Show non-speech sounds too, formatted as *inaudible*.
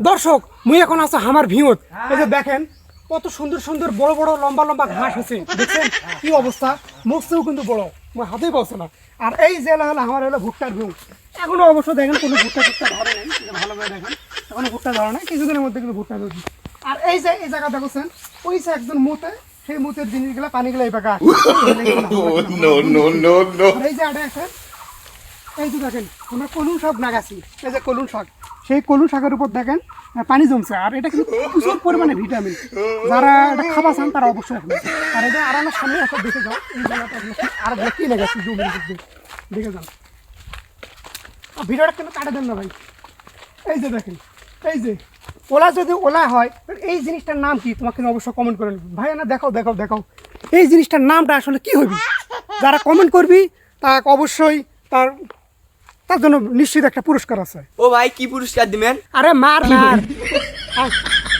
দর্শক মুই এখন আছে আমার ভিউত। এই যে দেখেন কত সুন্দর সুন্দর বড় বড় লম্বা লম্বা ঘাস আছে। দেখছেন কি অবস্থা? মুখছেও কিন্তু বড় মই হাতেই পাচ্ছে না। আর এই যে হলো আমার হলো ভুট্টার ভিউ। এখনও অবশ্য দেখেন কোনো ভুট্টা টুট্টা ধরে নাই ভালোভাবে দেখেন। এখনও ভুট্টা ধরে নাই কিছুদিনের মধ্যে কিন্তু ভুট্টা ধরছি। আর এই যে এই জায়গা দেখছেন ওই যে একজন মুতে সেই মুতের জিনিসগুলা পানিগুলো এই *laughs* no. এই যে আটা আছে এই যে দেখেন, আমরা কলুন শাক লাগাচ্ছি। এই যে কলুন শাক, সেই কলুন শাকের উপর দেখেন পানি জমছে। আর এটা কিন্তু প্রচুর পরিমাণে ভিটামিন। যারা এটা খাবার চান, তারা অবশ্যই আর এটা আরামের সামনে একটা দেখে যাও। এই জায়গাটা আর দেখি লেগেছে জমি দেখে দেখে যান আর ভিডিওটা কেন কাটা দেন না ভাই। এই যে দেখেন, এই যে ওলা যদি ওলা হয় এই জিনিসটার নাম কি? তোমাকে কিন্তু অবশ্যই কমেন্ট করে নেবে। ভাই, না, দেখাও দেখাও দেখাও। এই জিনিসটার নামটা আসলে কি হবে যারা কমেন্ট করবি তা অবশ্যই তার তার জন্য নিশ্চিত একটা পুরস্কার আছে ও ভাই কি পুরস্কার দিবেন আরে মার মার। *laughs*